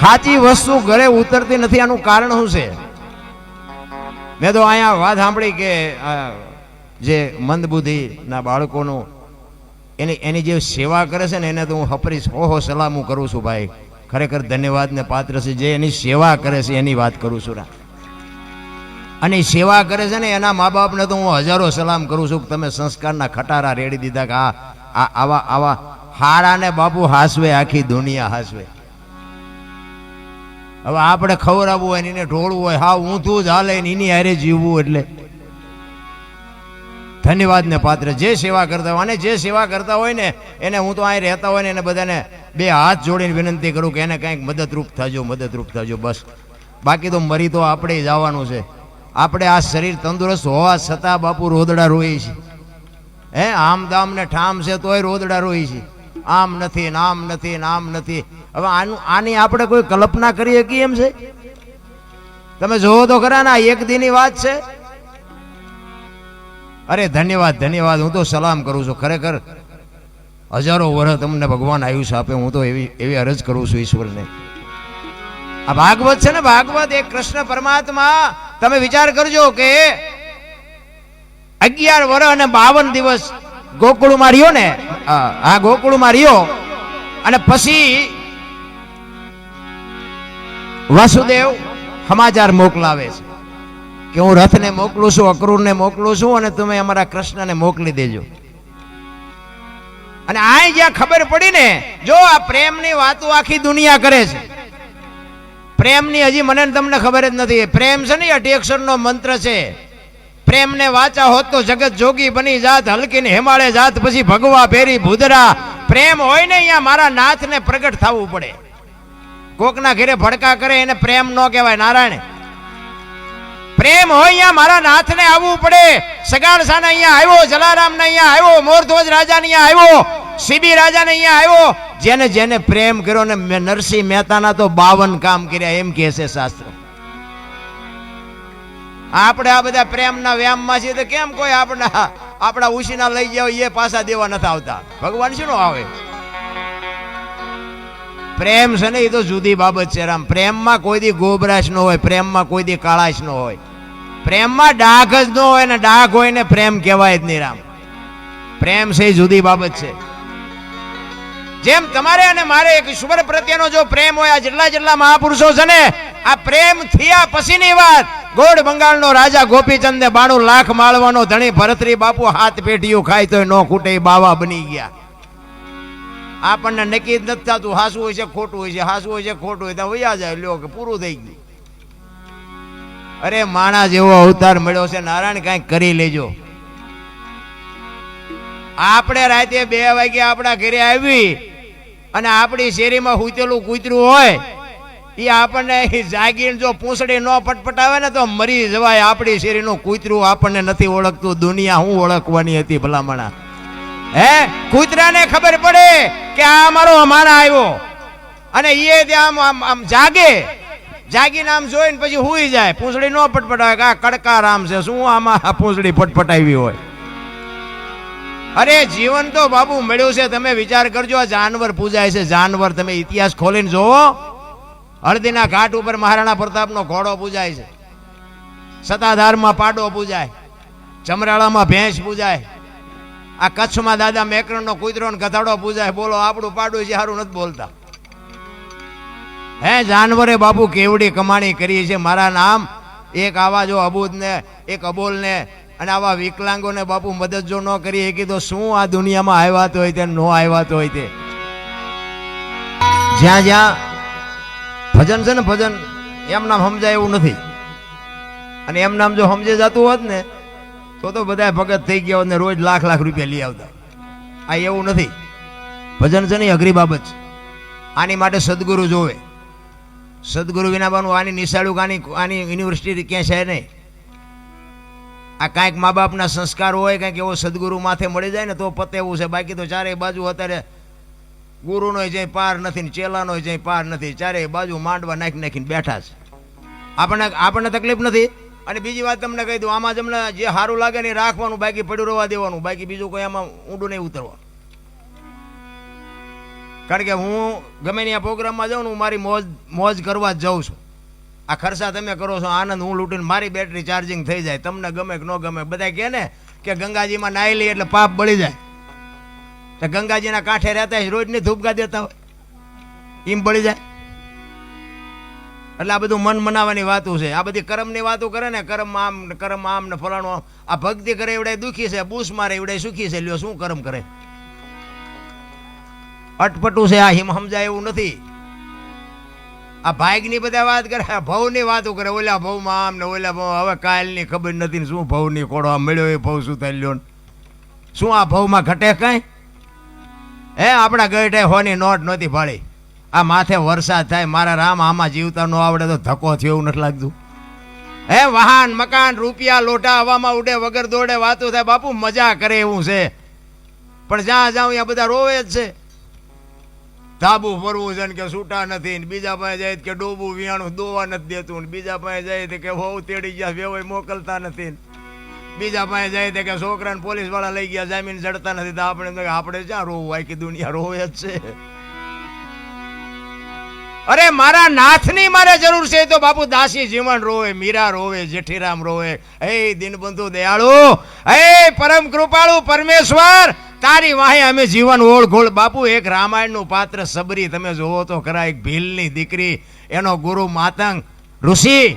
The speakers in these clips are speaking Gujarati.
સાચી વસ્તુ ઘરે ઉતરતી નથી, આનું કારણ શું છે? મેં તો અહીંયા વાત સાંભળી કે જે મંદબુદ્ધિના બાળકોનું એની એની જે સેવા કરે છે ને, એને તો હું હપરીશ હો હો સલામ કરું છું ભાઈ. ખરેખર ધન્યવાદને પાત્ર છે જે એની સેવા કરે છે, એની વાત કરું છું. અને સેવા કરે છે ને, એના મા બાપને તો હું હજારો સલામ કરું છું તમે સંસ્કારના ખટારા રેડી દીધા કે આ- આવા આવા હારાને બાપુ હાસવે, આખી દુનિયા હાસવે. હવે આપણે ખવડાવવું હોય એને ઢોળવું હોય, હા, ઊંધું જ હાલે ને એની હારે જીવવું એટલે. ધન્યવાદને પાત્ર. જે સેવા કરતા હોય, અને જે સેવા કરતા હોય ને, એને હું તો અહીં રહેતા હોય ને એને બધાને બે હાથ જોડીને વિનંતી કરું કે એને કંઈક મદદરૂપ થજો મદદરૂપ થજો, બસ. બાકી તો મરી તો આપણે જવાનું છે. આપણે આ શરીર તંદુરસ્ત હોવા છતાં બાપુ રોદડા રોઈએ છીએ હે આમ દામ ને ઠામ છે તોય રોદડા રોઈ છે. આમ નથી, ને નથી ને નથી. હવે આનું, આની આપણે કોઈ કલ્પના કરી શકીએ એમ છે? તમે જોવો તો ખરા ને એક દીની વાત છે. અરે, ધન્યવાદ ધન્યવાદ, હું તો સલામ કરું છું. ખરેખર હજારો વર્ષ તમને ભગવાન આયુષ આપે, હું તો એવી એવી અરજ કરું છું ઈશ્વરને. આ ભાગવત છે ને, ભાગવત એ કૃષ્ણ પરમાત્મા, તમે વિચાર કરજો કે અગિયાર વર્ષ અને બાવન દિવસ ગોકુળમાં રહ્યો ને? આ ગોકુળમાં રહ્યો અને પછી વાસુદેવ સમાચાર મોકલાવે છે કે હું રથને મોકલું છું, અક્રૂરને મોકલું છું અને તમે અમારા કૃષ્ણને મોકલી દેજો. અને આ જ્યાં ખબર પડી ને, જો આ પ્રેમની વાતો આખી દુનિયા કરે છે. પ્રેમની હજી મને તમને ખબર જ નથી. પ્રેમ છે ને અઢી મંત્ર છે. પ્રેમને વાચા હોત તો જગત જોગી બની જાત, હલકીને હેમાળે જાત, પછી ભગવા ભેરી ભૂદરા. પ્રેમ હોય ને અહીંયા મારા નાથને પ્રગટ થવું પડે. કોકના ઘરે ભડકા કરે એને પ્રેમ ન કહેવાય, નારાયણ. પ્રેમ હોય અહીંયા મારા નાથને આવવું પડે. સગાણસાને અહીંયા આવ્યો, જલારામને અહીંયા આવ્યો, મોરધ્વજ રાજાને અહીંયા આવ્યો, સીબી રાજાને અહીંયા આવ્યો. જેને જેને પ્રેમ કર્યો ને નરસિંહ મહેતાના તો બાવન કામ કર્યા, એમ કહે છે શાસ્ત્ર. આપણે આ બધા પ્રેમના વ્યામમાં છીએ તો કેમ કોઈ આપણા આપણા ઉશીના લઈ જાવ એ પાછા દેવા નથી આવતા? ભગવાન શું આવે? પ્રેમ છે ને એ તો જુદી બાબત છે, રામ. પ્રેમમાં કોઈ દી ગોબરાશ ન હોય, પ્રેમમાં કોઈ દી કાળાશ ન હોય. પ્રેમમાં ડાઘ જ ન હોય ને ડાઘ હોય ને પ્રેમ કહેવાય જ નહીં, રામ. પ્રેમ છે એ જુદી બાબત છે. જેમ તમારે અને મારે એક ઈશ્વર પ્રત્યેનો જો પ્રેમ હોય, આ જેટલા જેટલા મહાપુરુષો છે ને, આ પ્રેમ થયા પછીની વાત ગોળ બંગાળનો રાજા ગોપીચંદ બાણું લાખ માળવાનો ધણી ભરતરી બાપુ હાથ પેઢીયું ખાય તો નો ખૂટે બાવા બની ગયા. આપણને નક્કી જ નથી થતું હાસું હોય છે, ખોટું હોય છે હાસું હોય છે, ખોટું હોય ત્યાં વયા જાય, લ્યો કે પૂરું થઈ ગયું. અરે, માણા જેવો અવતાર મળ્યો છે, નારાયણ કાંઈક કરી લેજો. આપણે રાતે બે વાગે આપણા ઘરે આવી અને આપણી શેરીમાં હુતેલું કૂતરું હોય એ આપણને જાગીને જો પૂંછડી ન પટપટાવે ને તો મરી જવાય. આપણી શેરીનું કૂતરું આપણને નથી ઓળખતું. દુનિયા હું ઓળખવાની હતી ભલામણા. હે? કૂતરાને ખબર પડે કે આ અમારો અમારા આવ્યો. અને એ ત્યાં આમ આમ આમ જાગે. જાગીને આમ જોઈને પછી હુઈ જાય. પૂંછડી ન પટપટાવે કે આ કડકા રામ છે. શું આમાં પૂંછડી પટપટાવી હોય? અરે, જીવન તો બાબુ મળ્યું છે. તમે વિચાર કરજો, આ જાનવર પૂજાય છે. જાનવર, તમે ઇતિહાસ ખોલીને જોવો. હળદીના ઘાટ ઉપર મહારાણા પ્રતાપનો ઘોડો પૂજાય છે. સતાધારમાં પાડો પૂજાય. ચમરાળામાં ભેંસ પૂજાય. આ કચ્છમાં દાદા મેકરણનો કૂતરો ગધાડો પૂજાય. બોલો, આપણું પાડું છે સારું નથી બોલતા. હે, જાનવરે બાપુ કેવડી કમાણી કરી છે. મારા નામ એક આવા જો અબૂદને, એક અબોલને અને આવા વિકલાંગોને બાપુ મદદ જો ન કરી એ તો શું આ દુનિયામાં આવ્યા તો હોય તે, ન આવ્યા તો હોય તે? જ્યાં જ્યાં ભજન છે ને ભજન, એમ નામ સમજાય એવું નથી. અને એમ નામ જો સમજે જતું હોત ને, તો તો બધા ભગત થઈ ગયા હોત ને રોજ લાખ લાખ રૂપિયા લઈ આવતા. આ એવું નથી. ભજન છે ને અઘરી બાબત છે. આની માટે સદગુરુ જોવે. સદગુરુ વિના બનવું, આની નિશાળું આની આની યુનિવર્સિટી ક્યાં છે નહીં. આ કાંઈક મા બાપના સંસ્કાર હોય, કાંઈક એવો સદગુરુ માથે મળી જાય ને તો પતે એવું છે. બાકી તો ચારેય બાજુ અત્યારે ગુરુનો જ્યાં પાર નથી ને ચેલાનો જ્યાં પાર નથી ચારે બાજુ માંડવા નાખી નાખીને બેઠા છે. આપણને આપણને તકલીફ નથી? અને બીજી વાત તમને કહી દઉં, આમાં તમને જે સારું લાગે ને રાખવાનું, બાકી પડ્યું રહેવા દેવાનું, બાકી બીજું કોઈ આમાં ઊંડું નહીં ઉતરવાનું. કારણ કે હું ગમે ત્યાં પ્રોગ્રામમાં જાઉં ને હું મારી મોજ મોજ કરવા જ જાઉં છું. આ ખર્ચા તમે કરો છો, આનંદ હું લૂંટીને મારી બેટરી ચાર્જિંગ થઈ જાય, તમને ગમે કે ન ગમે, બધા કહે ને કે ગંગાજીમાં નાહી લઈએ એટલે પાપ બળી જાય. તો ગંગાજીના કાંઠે રહેતા હોય રોજની ધૂપગા દેતા હોય. એમ બળી જાય. એટલે આ બધું મન મનાવાની વાતો છે. આ બધી કર્મની વાતો કરે ને, કર્મ આમ ને, કર્મ આમ ને, ફલાણો આ ભક્તિ કરે એવડે દુઃખી છે, બૂસ મારે એવડે સુખી છે. લ્યો, શું કર્મ કરે? અટપટું છે, આ હિમ સમજાય એવું નથી. આ ભાગની બધા વાત કરે ભવની વાતો કરે. ઓલા ભવમાં આમ ને ઓલા ભવ હવે કાલની ખબર નથી શું ભવની કોડો આમ મળ્યો એ ભવ શું થઈ લ્યો શું આ ભવમાં ઘટે કાંઈ? હે, આપણા ગઈઠે હોની નોટ નહોતી ભાળી આ માથે વરસાદ થાય, મારા રામ આમાં જીવતા ન આવડે તો ધક્કો થયો એવું નથી લાગતું. હે, વાહન, મકાન, રૂપિયા લોટા હવામાં ઉડે, વગર દોડે વાતો થાય, બાપુ મજા કરે એવું છે. પણ જ્યાં જાઉં ત્યાં બધા રોવે જ છે. ધાબુ ફરવું છે ને કે છૂટા નથી ને બીજા પાસે જાય કે ડોબું વિયાણું દોવા નથી દેતું ને બીજા પાસે જાય કે વહુ તેડી ગયા, વેવાય મોકલતા નથી ને. બીજા પાસે જાય તો કે છોકરાને પોલીસવાળા લઈ ગયા, જામીન ચડતા નથી, તો આપણે આપણે ક્યાં રોવું? આખી દુનિયા રોવે જ છે. અરે, મારા નાથની મારે જરૂર છે તો બાપુ દાસી જીવન રોવે, મીરા રોવે, જેઠીરામ રોવે. હે, દિનબંધુ દયાળુ, હે, પરમ કૃપાળુ પરમેશ્વર, તારી વાહે અમે જીવન ઓળઘોળ. બાપુ, એક રામાયણનું પાત્ર સબરી, તમે જોવો તો ખરા, એક ભીલની દીકરી, એનો ગુરુ માતંગ ઋષિ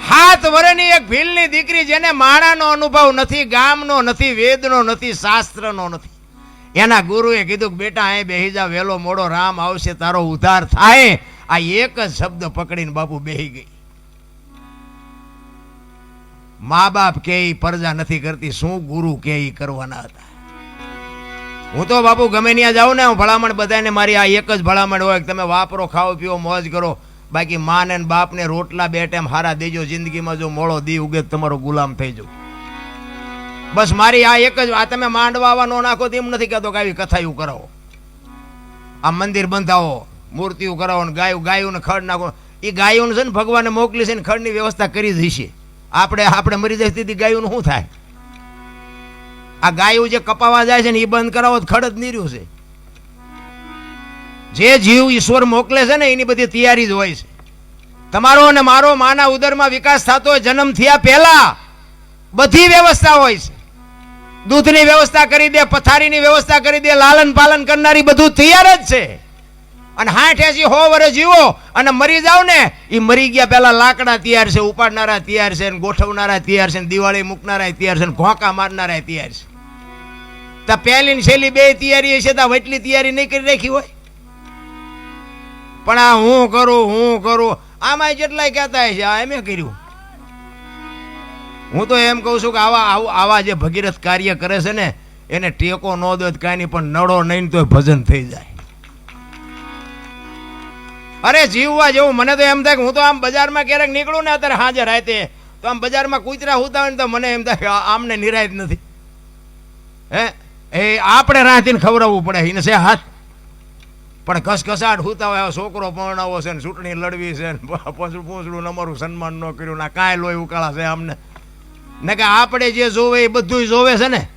હાથ વરની એક ભીલની દીકરી જેને માણાનો અનુભવ નથી, ગામનો નથી, વેદનો નથી, શાસ્ત્રનો નથી. એના ગુરુએ કીધું બેટા, અહીં બેહી જા વહેલો મોડો, રામ આવશે, તારો ઉદ્ધાર થાય. આ એક જ શબ્દ પકડીને બાપુ બેહી ગઈ. મા બાપ કે ઈ પરજા નથી કરતી, શું ગુરુ કે ઈ કરવાના હતા? હું તો બાપુ ગમે ત્યાં જાઉં ને, હું ભલામણ બધાને મારી આ એક જ ભલામણ હોય તમે વાપરો, ખાઓ, પીઓ, મોજ કરો. બાકી માને ને બાપને રોટલા બે ટાઈમ હારા દેજો, જિંદગીમાં જો મોળો દી ઉગે તમારો ગુલામ થઈ જો બસ મારી આ એક જ આ તમે માંડવા નો નાખો તેમ નથી કહેતો કે આવી કથાયું કરાવો. આ મંદિર બંધાવો, મૂર્તિઓ કરાવો ને ગાયું ગાયું ખડ નાખો. એ ગાયું છે ને ભગવાને મોકલી છે ને ખડની વ્યવસ્થા કરી જ આપણે આપણે મરી જાય તેથી ગાયું શું થાય? આ ગાયું જે કપાવા જાય છે ને એ બંધ કરાવો ખડ જ નીર્યું છે. જે જીવ ઈશ્વર મોકલે છે ને, એની બધી તૈયારી જ હોય છે. તમારો અને મારો માના ઉદરમાં વિકાસ થતો હોય, જન્મ થયા પહેલા બધી વ્યવસ્થા હોય છે. દૂધની વ્યવસ્થા કરી દે, પથારીની વ્યવસ્થા કરી દે, લાલન પાલન કરનારી બધું તૈયાર જ છે. અને હાઠ એસી હો વરે જીવો અને મરી જાવ ને એ મરી ગયા પહેલા લાકડા તૈયાર છે, ઉપાડનારા તૈયાર છે, ને ગોઠવનારા તૈયાર છે, ને દિવાળી મૂકનારા તૈયાર છે ઘોંકા મારનારા તૈયાર છે. તો પહેલી ને છેલ્લી બે તૈયારી છે તો એટલી તૈયારી નહીં કરી રાખી હોય. પણ આ હું કરું હું કરું? આમાં જેટલાય કહેતા છે, આ એમે કર્યું? હું તો એમ કહું છું કે આવા, આવું- જે ભગીરથ કાર્ય કરે છે ને, એને ટેકો ન દો કાંઈ નહીં, પણ નડો નહીં તો ભજન થઈ જાય. અરે જીવવા જેવું, મને તો એમ થાય કે હું તો આમ બજારમાં ક્યારેક નીકળું ને અત્યારે હાજર રાતે, તો આમ બજારમાં કૂતરા હોતા હોય ને તો મને એમ થાય કે આમને નિરાય નથી. હે? એ આપણે રાહતીને ખવડાવવું પડે એને છે હાથ. પણ ઘસઘસાટ હુતા હોય છોકરો પરણાવો છે ને ચૂંટણી લડવી છે ને પોસડું અમારું સન્માન ન કર્યું ના કાંઈ લોહી ઉકાળા છે અમને ને કે આપણે જે જોવે એ બધું જોવે છે ને.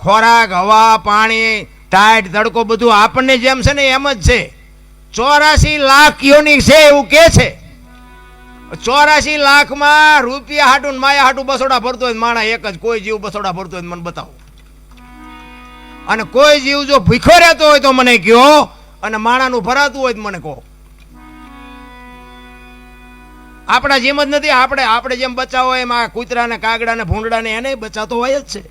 ખોરાક, હવા, પાણી, ટાઈટ, તડકો બધું આપણને જેમ છે ને એમ જ છે. ચોરાસી લાખ યોની છે એવું કે છે. ચોરાસી લાખમાં રૂપિયા હાટું માયા હાટું બસોડા ભરતો હોય માણા એક જ, કોઈ જીવ બસોડા ભરતો હોય મને બતાવો. અને કોઈ જીવ જો ભીખો રહેતો હોય તો મને કયો અને માણાનું ભરાતું હોય મને કહો. આપણા જેમ જ નથી, આપણે આપણે જેમ બચાવો એમ આ કૂતરાને, કાગડાને, ભૂંડડાને એને બચાતો હોય જ છે.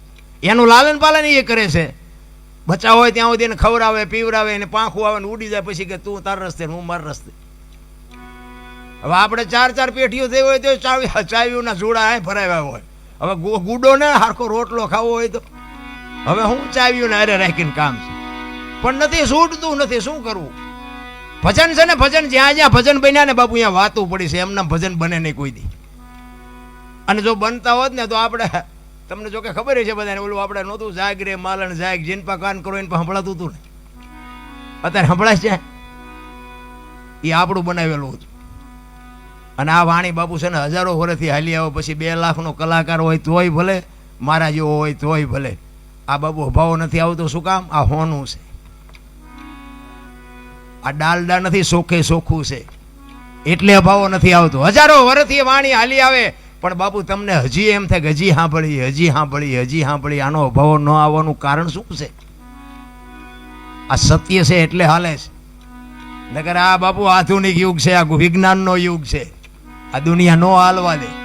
એનું લાલન પાલન એ કરે છે. બચાવ હોય ત્યાં સુધી એને ખવડાવે પીવરાવે એને પાંખું આવે ને ઉડી જાય પછી કે તું તાર રસ્તે હું માર રસ્તે. હવે આપણે ચાર ચાર પેઢીઓ થઈ હોય તો ચાવી, ચાવીઓના જોડા એ ભરાવ્યા હોય. હવે ગુડો ને હારખો રોટલો ખાવો હોય તો. હવે હું ચાવીઓને અરે રાખીને કામ છે. પણ નથી છૂટતું, નથી શું કરવું? ભજન છે ને, ભજન જ્યાં જ્યાં ભજન બન્યા ને બાપુ, અહીંયા વાતું પડી છે એમના ભજન બને નહીં કોઈ દી. અને જો બનતા હોત ને તો આપણે, તમને જો કે ખબર છે બધાને, ઓલું આપણે નહોતું, જાગ રે, માલણ જાગ, જીન પા કાન કરો, એને સંભળાતું હતું ને. અત્યારે સંભળાય છે? એ આપણું બનાવેલું હતું. અને આ વાણી બાપુ છે ને હજારો વર્ષથી હાલી આવો, પછી બે લાખનો કલાકાર હોય તોય ભલે, મારા જેવો હોય તોય ભલે. આ બાબુ ભાવ નથી આવતો, શું કામ? આ હોનું છે. આ ડાલડા નથી સોખે સોખું છે. એટલે અભાવો નથી આવતો. હજારો વર્ષથી વાણી હાલી આવે, પણ બાપુ તમને હજી એમ થાય કે હજી સાંભળી હજી સાંભળી હજી સાંભળી આનો અભાવો ન આવવાનું કારણ શું છે? આ સત્ય છે એટલે હાલે છે. નકર આ બાપુ આધુનિક યુગ છે, આ વિજ્ઞાનનો યુગ છે. આ દુનિયા નો હાલવા દે.